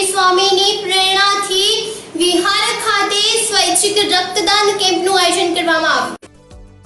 જીવનદાસજી સ્વામીની પ્રેરણાથી વિહાર ખાતે સ્વૈચ્છિક રક્તદાન કેમ્પનું આયોજન કરવામાં આવ્યું.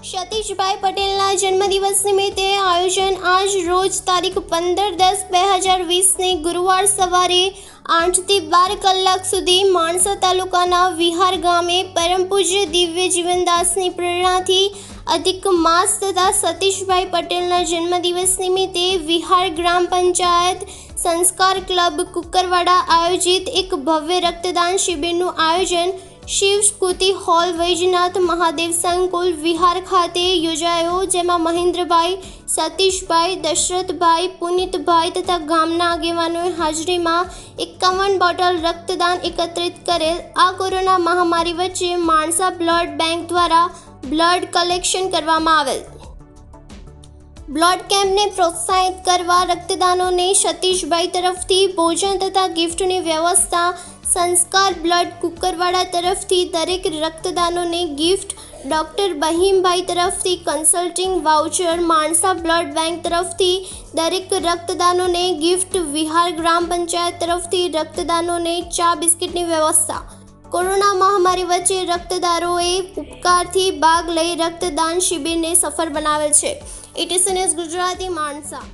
સતીશભાઈ પટેલના જન્મદિવસ નિમિત્તે આયોજન આજ રોજ તારીખ પંદર દસ બે હજાર વીસને ગુરુવાર સવારે આઠથી બાર કલાક સુધી માણસા તાલુકાના વિહાર ગામે પરમ પૂજ્ય દિવ્ય જીવનદાસની પ્રેરણાથી અધિક માસ તથા સતીશભાઈ પટેલના જન્મદિવસ નિમિત્તે વિહાર ગ્રામ પંચાયત સંસ્કાર ક્લબ કુકરવાડા આયોજિત એક ભવ્ય રક્તદાન શિબિરનું આયોજન શિવ સ્કૃતિ હોલ વૈજનાથ મહાદેવ સંકુલ વિહાર ખાતે યોજાયો, જેમાં મહેન્દ્રભાઈ, સતીશભાઈ, દશરથભાઈ, પુનિતભાઈ તથા ગામના આગેવાનોએ હાજરીમાં એકાવન બોટલ રક્તદાન એકત્રિત કરેલ. આ કોરોના મહામારી વચ્ચે માણસા બ્લડ બેંક દ્વારા બ્લડ કલેક્શન કરવામાં આવેલ. બ્લડ કેમ્પને પ્રોત્સાહિત કરવા રક્તદાનોને સતીશભાઈ તરફથી ભોજન તથા ગિફ્ટની વ્યવસ્થા, સંસ્કાર, બ્લડ કુકરવાડા તરફથી દરેક રક્તદાનોને ગિફ્ટ, ડૉક્ટર બહીમભાઈ તરફથી consulting voucher, Mansa blood bank તરફથી દરેક રક્તદાનોને ગિફ્ટ, વિહાર ગ્રામ પંચાયત તરફથી રક્તદાનોને ચા બિસ્કિટની વ્યવસ્થા. કોરોના મહામારી વચ્ચે રક્તદારોએ ઉપકારથી ભાગ લઈ રક્તદાન શિબિરને સફળ બનાવેલ છે. Etc news Gujarati Mansa